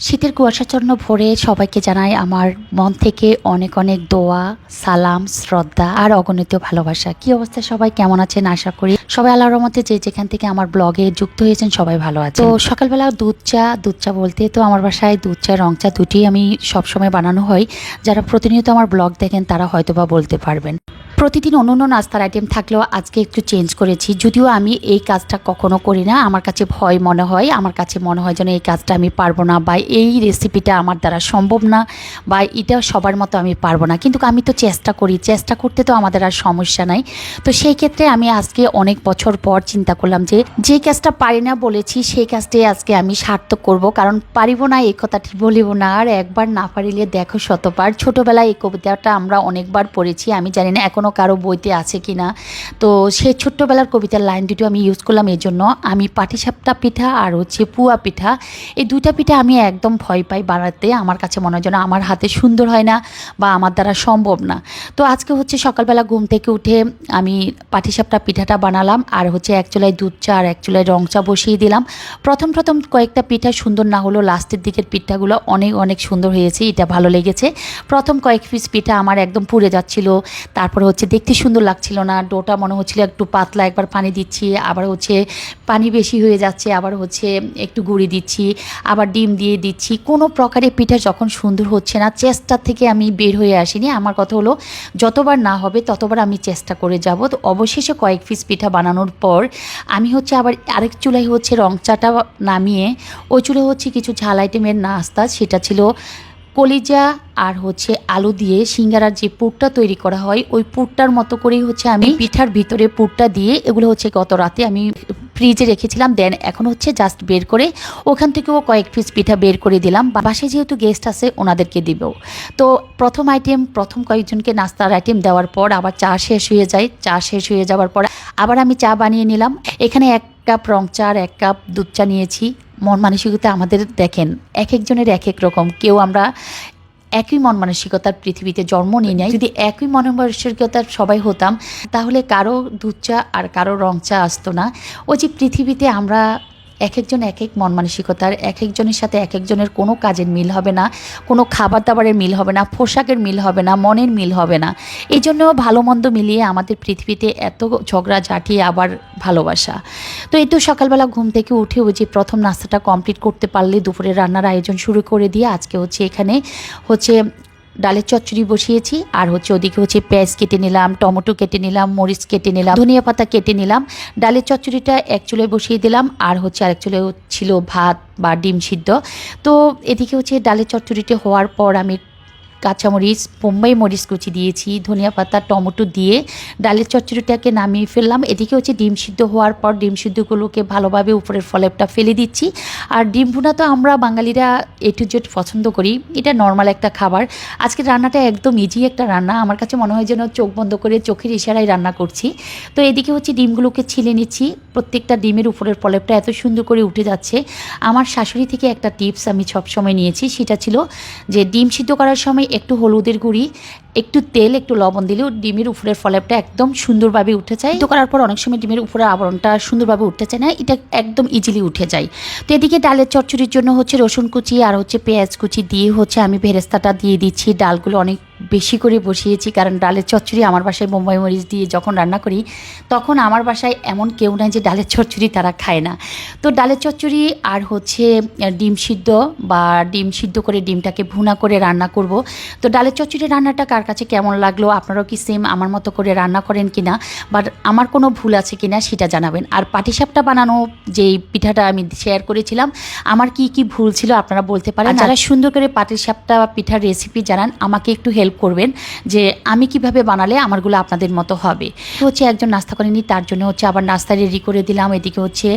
শীতের কুয়াশাচ্ছন্ন ভোরে সবাইকে জানাই আমার মন থেকে অনেক অনেক দোয়া, সালাম, শ্রদ্ধা আর অগণিত ভালোবাসা। কি অবস্থা সবাই? কেমন আছেন? আশা করি সবাই আল্লাহর রহমতে যে যেখান থেকে আমার ব্লগে যুক্ত হয়েছেন, সবাই ভালো আছে তো সকালবেলা দুধ চা দুধ চা বলতে তো আমার বাসায় দুধ চা, রং চা দুটি আমি সবসময় বানানো হয়। যারা প্রতিনিয়ত আমার ব্লগ দেখেন, তারা হয়তো বা বলতে পারবেন। প্রতিদিন অন্য অন্য নাস্তার আইটেম থাকলেও আজকে একটু চেঞ্জ করেছি। যদিও আমি এই কাজটা কখনো করি না, আমার কাছে ভয় মনে হয়, আমার কাছে মনে হয় যেন এই কাজটা আমি পারব না বা এই রেসিপিটা আমার দ্বারা সম্ভব না বা এটা সবার মতো আমি পারব না। কিন্তু আমি তো চেষ্টা করি, চেষ্টা করতে তো আমাদের আর সমস্যা নাই। তো সেই ক্ষেত্রে আমি আজকে অনেক বছর পর চিন্তা করলাম যে যে কাজটা পারি না বলেছি, সেই কাজটাই আজকে আমি সার্থক করব। কারণ পারিব না, এই কথাটি বলিব না। আর একবার না পারিলে দেখো শতবার, ছোটোবেলায় এই কবিতাটা আমরা অনেকবার পড়েছি, আমি জানি না এখনও কারও বইতে আছে কি না তো সেই ছোট্টবেলার কবিতার লাইন দুটো আমি ইউজ করলাম এই জন্য আমি পাটিসাপটা পিঠা আর হচ্ছে পুয়া পিঠা। এই দুইটা পিঠা আমি একদম ভয় পাই বানাতে আমার কাছে মনে হয় যেন আমার হাতে সুন্দর হয় না বা আমার দ্বারা সম্ভব না। তো আজকে হচ্ছে সকালবেলা ঘুম থেকে উঠে আমি পাটিসাপটা পিঠাটা বানালাম আর হচ্ছে এক চুলায় দুধ চা আর এক চুলায় রং চা বসিয়ে দিলাম। প্রথম প্রথম কয়েকটা পিঠা সুন্দর না হলেও লাস্টের দিকের পিঠাগুলো অনেক অনেক সুন্দর হয়েছে। এটা ভালো লেগেছে। প্রথম কয়েক পিস পিঠা আমার একদম পুড়ে যাচ্ছিল। তারপর হচ্ছে দেখতে সুন্দর লাগছিল না, ডোটা মনে হচ্ছিল একটু পাতলা, একবার পানি দিচ্ছি, আবার হচ্ছে পানি বেশি হয়ে যাচ্ছে, আবার হচ্ছে একটু গুঁড়ি দিচ্ছি, আবার ডিম দিয়ে দিচ্ছি। কোনো প্রকারে পিঠা যখন সুন্দর হচ্ছে না, চেষ্টা থেকে আমি বের হয়ে আসিনি। আমার কথা হলো, যতবার না হবে ততবার আমি চেষ্টা করে যাব। তো অবশেষে কয়েক পিস পিঠা বানানোর পর আমি হচ্ছে আবার আরেক চুলায় হচ্ছে রং চাটা নামিয়ে, ওই চুলে হচ্ছে কিছু ঝাল আইটেমের নাস্তা, সেটা ছিল কলিজা আর হচ্ছে আলু দিয়ে সিঙ্গারার যে পুরটা তৈরি করা হয়, ওই পুরটার মতো করেই হচ্ছে আমি পিঠার ভিতরে পুরটা দিয়ে এগুলো হচ্ছে গত রাতে আমি ফ্রিজে রেখেছিলাম, দেন এখন হচ্ছে জাস্ট বের করে ওখান থেকেও কয়েক পিস পিঠা বের করে দিলাম। বাসায় যেহেতু গেস্ট আছে, ওনাদেরকে দিব। তো প্রথম আইটেম প্রথম কয়েকজনকে নাস্তার আইটেম দেওয়ার পর আবার চা শেষ হয়ে যায়। চা শেষ হয়ে যাওয়ার পর আবার আমি চা বানিয়ে নিলাম। এখানে এক কাপ রং চা আর এক কাপ দুধ চা নিয়েছি। মন মানসিকতা আমাদের দেখেন, এক একজনের এক এক রকম। কেউ আমরা একই মন মানসিকতার পৃথিবীতে জন্ম নিয়ে নেয় যদি একই মন মানসিকতার সবাই হতাম, তাহলে কারও দুধ চা আর কারও রং চা আসতো না। ও যে পৃথিবীতে আমরা এক একজন এক এক মন মানসিকতার এক একজনের সাথে এক একজনের কোনো কাজের মিল হবে না, কোনো খাবার দাবারের মিল হবে না, পোশাকের মিল হবে না, মনের মিল হবে না। এই জন্য ভালো মন্দ মিলিয়ে আমাদের পৃথিবীতে এত ঝগড়া, ঝাঁটি, আবার ভালোবাসা। তো এই তো সকালবেলা ঘুম থেকে উঠে ওই যে প্রথম নাস্তাটা কমপ্লিট করতে পারলে দুপুরে রান্নার আয়োজন শুরু করে দিয়ে আজকে হচ্ছে এখানে হচ্ছে ডালের চচ্চড়ি বসিয়েছি, আর হচ্ছে ওদিকে হচ্ছে পেঁয়াজ কেটে নিলাম, টমেটো কেটে নিলাম, মরিচ কেটে নিলাম, ধনিয়া পাতা কেটে নিলাম। ডালের চচ্চড়িটা এক চুলোয় বসিয়ে দিলাম, আর হচ্ছে আরেক চুলে ছিল ভাত বা ডিম সিদ্ধ। তো এদিকে হচ্ছে ডালের চচ্চড়িটা হওয়ার পর আমি কাঁচামরিচ, বোম্বাই মরিচ কুচি দিয়েছি, ধনিয়া পাতা, টমেটো দিয়ে ডালের চচ্চড়িটাকে নামিয়ে ফেললাম। এদিকে হচ্ছে ডিম সিদ্ধ হওয়ার পর ডিম সিদ্ধগুলোকে ভালোভাবে উপরের ফলেপটা ফেলে দিচ্ছি। আর ডিম ভুনা তো আমরা বাঙালিরা এ টু জেড পছন্দ করি। এটা নর্মাল একটা খাবার। আজকে রান্নাটা একদম ইজি একটা রান্না। আমার কাছে মনে হয় যেন চোখ বন্ধ করে চোখের ইশারায় রান্না করছি। তো এদিকে হচ্ছে ডিমগুলোকে ছিলে নিচ্ছি। প্রত্যেকটা ডিমের উপরের ফলেপটা এত সুন্দর করে উঠে যাচ্ছে। আমার শাশুড়ি থেকে একটা টিপস আমি সবসময় নিয়েছি। সেটা ছিল যে ডিম সিদ্ধ করার সময় একটু হলুদের গুঁড়ি, একটু তেল, একটু লবণ দিলেও ডিমের উপরের ফলেপটা একদম সুন্দরভাবে উঠে যায়। তো করার পর অনেক সময় ডিমের উপরের আবরণটা সুন্দরভাবে উঠতে চায় না, এটা একদম ইজিলি উঠে যায়। তো এদিকে ডালের চচ্চড়ির জন্য হচ্ছে রসুন কুচি আর হচ্ছে পেঁয়াজ কুচি দিয়ে হচ্ছে আমি ভেরেস্তাটা দিয়ে দিচ্ছি। ডালগুলো অনেক বেশি করে বসিয়েছি কারণ ডালের চচ্চড়ি আমার বাসায় বোম্বাই মরিচ দিয়ে যখন রান্না করি তখন আমার বাসায় এমন কেউ নাই যে ডালের চচ্চড়ি তারা খায় না। তো ডালের চচ্চড়ি আর হচ্ছে ডিম সিদ্ধ বা ডিম সিদ্ধ করে ডিমটাকে ভুনা করে রান্না করব। তো ডালের চচ্চড়ি রান্নাটা কার কাছে কেমন লাগল আপনারাও কি সেম আমার মতো করে রান্না করেন কি না বাট আমার কোনো ভুল আছে কি না সেটা জানাবেন। আর পাটিসাপটা বানানো যেই পিঠাটা আমি শেয়ার করেছিলাম আমার কি কি ভুল ছিল আপনারা বলতে পারেন। যারা সুন্দর করে পাটিসাপটা পিঠার রেসিপি জানান আমাকে একটু হেল্প করবেন যে আমি কীভাবে বানালে আমারগুলো আপনাদের মতো হবে। হচ্ছে একজন নাস্তা করেনি তার জন্য হচ্ছে আবার নাস্তা রেডি করে দিলাম। এদিকে হচ্ছে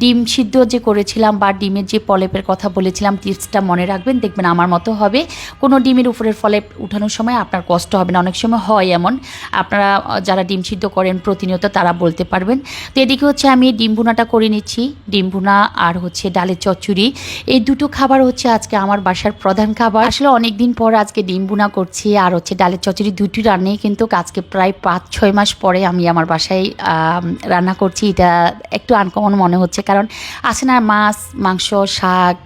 ডিম সিদ্ধ যে করেছিলাম বা ডিমের যে পলেপের কথা বলেছিলাম টিপসটা মনে রাখবেন, দেখবেন আমার মতো হবে। কোনো ডিমের উপরের ফলে উঠানোর সময় আপনার কষ্ট হবে না, অনেক সময় হয় এমন। আপনারা, যারা ডিম সিদ্ধ করেন প্রতিনিয়ত তারা বলতে পারবেন। তো এদিকে হচ্ছে আমি ডিম ভুনাটা করে নিচ্ছি। ডিম ভুনা আর হচ্ছে ডালের চচ্চড়ি, এই দুটো খাবার হচ্ছে আজকে আমার বাসার প্রধান খাবার। আসলে অনেক দিন পর আজকে ডিম ভুনা করছি। আর হচ্ছে ডালের চচড়ি দুটি রান্নাই কিন্তু আজকে প্রায় পাঁচ, ছয় মাস পরে আমি আমার বাসায় রান্না করছি। এটা একটু আনকমন মনে হচ্ছে, কারণ আসে না মাছ, মাংস, শাক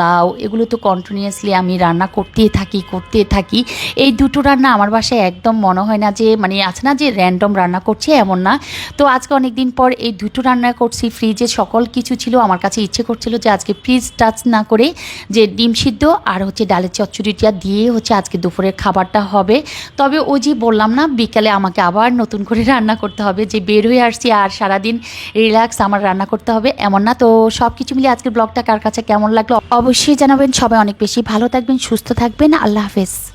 লাউ, এগুলো তো কন্টিনিউয়াসলি আমি রান্না করতেই থাকি করতে থাকি। এই দুটো রান্না আমার বাসায় একদম মনে হয় না যে মানে আছে না যে র্যান্ডম রান্না করছি, এমন না। তো আজকে অনেক দিন পর এই দুটো রান্না করছি ফ্রিজে সকল কিছু ছিল, আমার কাছে ইচ্ছে করছিল যে আজকে ফ্রিজ টাচ না করে যে ডিম সিদ্ধ আর হচ্ছে ডালের চচ্চড়িটা দিয়ে হচ্ছে আজকে দুপুরের খাবারটা হবে। তবে ও যে বললাম না, বিকালে আমাকে আবার নতুন করে রান্না করতে হবে, যে বের হয়ে আসছি আর সারাদিন রিল্যাক্স আমার রান্না করতে হবে, এমন না। তো সব কিছু মিলিয়ে আজকের ব্লগটা কার কাছে কেমন লাগল? অবশ্যই জানাবেন। সবাই অনেক বেশি ভালো থাকবেন সুস্থ থাকবেন। আল্লাহ হাফেজ।